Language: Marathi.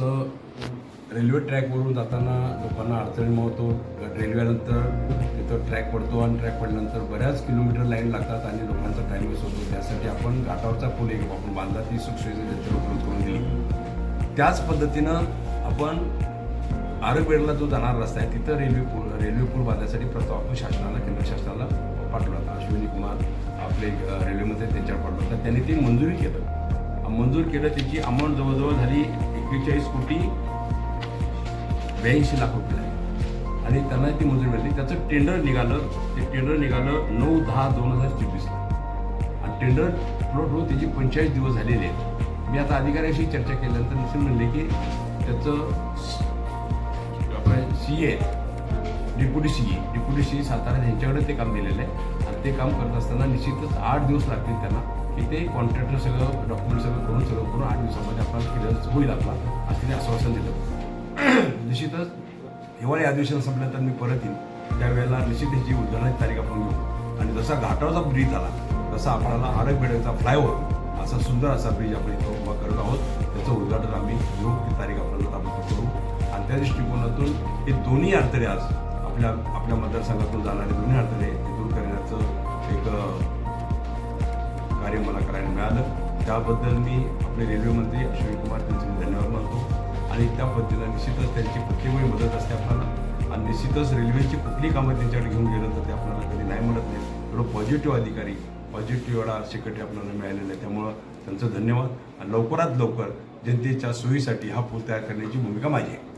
असं रेल्वे ट्रॅकवरून जाताना लोकांना अडचणी होतो. रेल्वेनंतर तिथं ट्रॅक पडतो आणि ट्रॅक पडल्यानंतर बऱ्याच किलोमीटर लाईन लागतात आणि लोकांचा टाईम वेस्ट होतो. त्यासाठी आपण घाटावरचा पूल एक आपण बांधला. ती सुखसुविधा जनतेला उपलब्ध करून दिली. त्याच पद्धतीनं आपण आरगपेडला जो जाणारा रस्ता आहे तिथं रेल्वे पूल रेल्वे पूल बांधण्यासाठी प्रस्ताव आपण शासनाला केंद्र शासनाला पाठवला होता. अश्विनी कुमार आपले रेल्वेमध्ये त्यांच्यावर पाठवला होता. त्यांनी ते मंजुरी केलं. मंजूर केलं त्याची अमाऊंट जवळजवळ झाली एक्केचाळीस कोटी ब्याऐंशी लाख रुपये. आणि त्यांना ती मंजूर मिळाली. त्याचं टेंडर निघालं ते टेंडर निघालं नऊ दहा दोन हजार चोवीसला आणि टेंडर फ्लोट होऊन त्याची पंचेचाळीस दिवस झालेले आहेत. मी आता अधिकाऱ्याशी चर्चा केल्यानंतर निश्चित म्हणले की त्याचं आपलं C A deputy C A deputy C Satara यांच्याकडे ते काम दिलेलं आहे. आणि ते काम करत असताना निश्चितच आठ दिवस लागतील त्यांना. ते कॉन्ट्रॅक्टर सगळं डॉक्युमेंट सगळं करून सगळं करून आठ दिवसामध्ये आपला क्लिअर होईल आपला. असं तिने आश्वासन दिलं. निश्चितच हिवाळी अधिवेशन संपल्यानंतर मी परत येईन. त्यावेळेला निश्चित ह्याची उद्घाटनाची तारीख आपण घेऊ. आणि जसा घाटावरचा ब्रिज आला तसा आपल्याला आरगपेड्याचा फ्लायओव्हर असा सुंदर असा ब्रिज आपण इथं उभा करत आहोत. त्याचं उद्घाटन आम्ही घेऊ. ती तारीख आपल्याला ताबडतोब करू. आणि त्या दृष्टिकोनातून हे दोन्ही अडथळे आज आपल्या आपल्या मतदारसंघातून जाणारे दोन्ही अडथळे कार्य मिळालं. त्याबद्दल मी आपले रेल्वेमंत्री अश्विनी कुमार त्यांचे मी धन्यवाद मानतो. आणि त्या पद्धतीनं निश्चितच त्यांची प्रत्येक वेळी मदत असते आपल्याला. आणि निश्चितच रेल्वेची कुठली कामं त्यांच्याकडे घेऊन गेलं तर ते आपल्याला कधी नाही म्हणत नाही थोडं पॉझिटिव्ह अधिकारी पॉझिटिव्ह एवढा सेक्रेटरी आपल्याला मिळालेला आहे त्यामुळं त्यांचं धन्यवाद. आणि लवकरात लवकर जनतेच्या सोयीसाठी हा पूल तयार करण्याची भूमिका माझी आहे.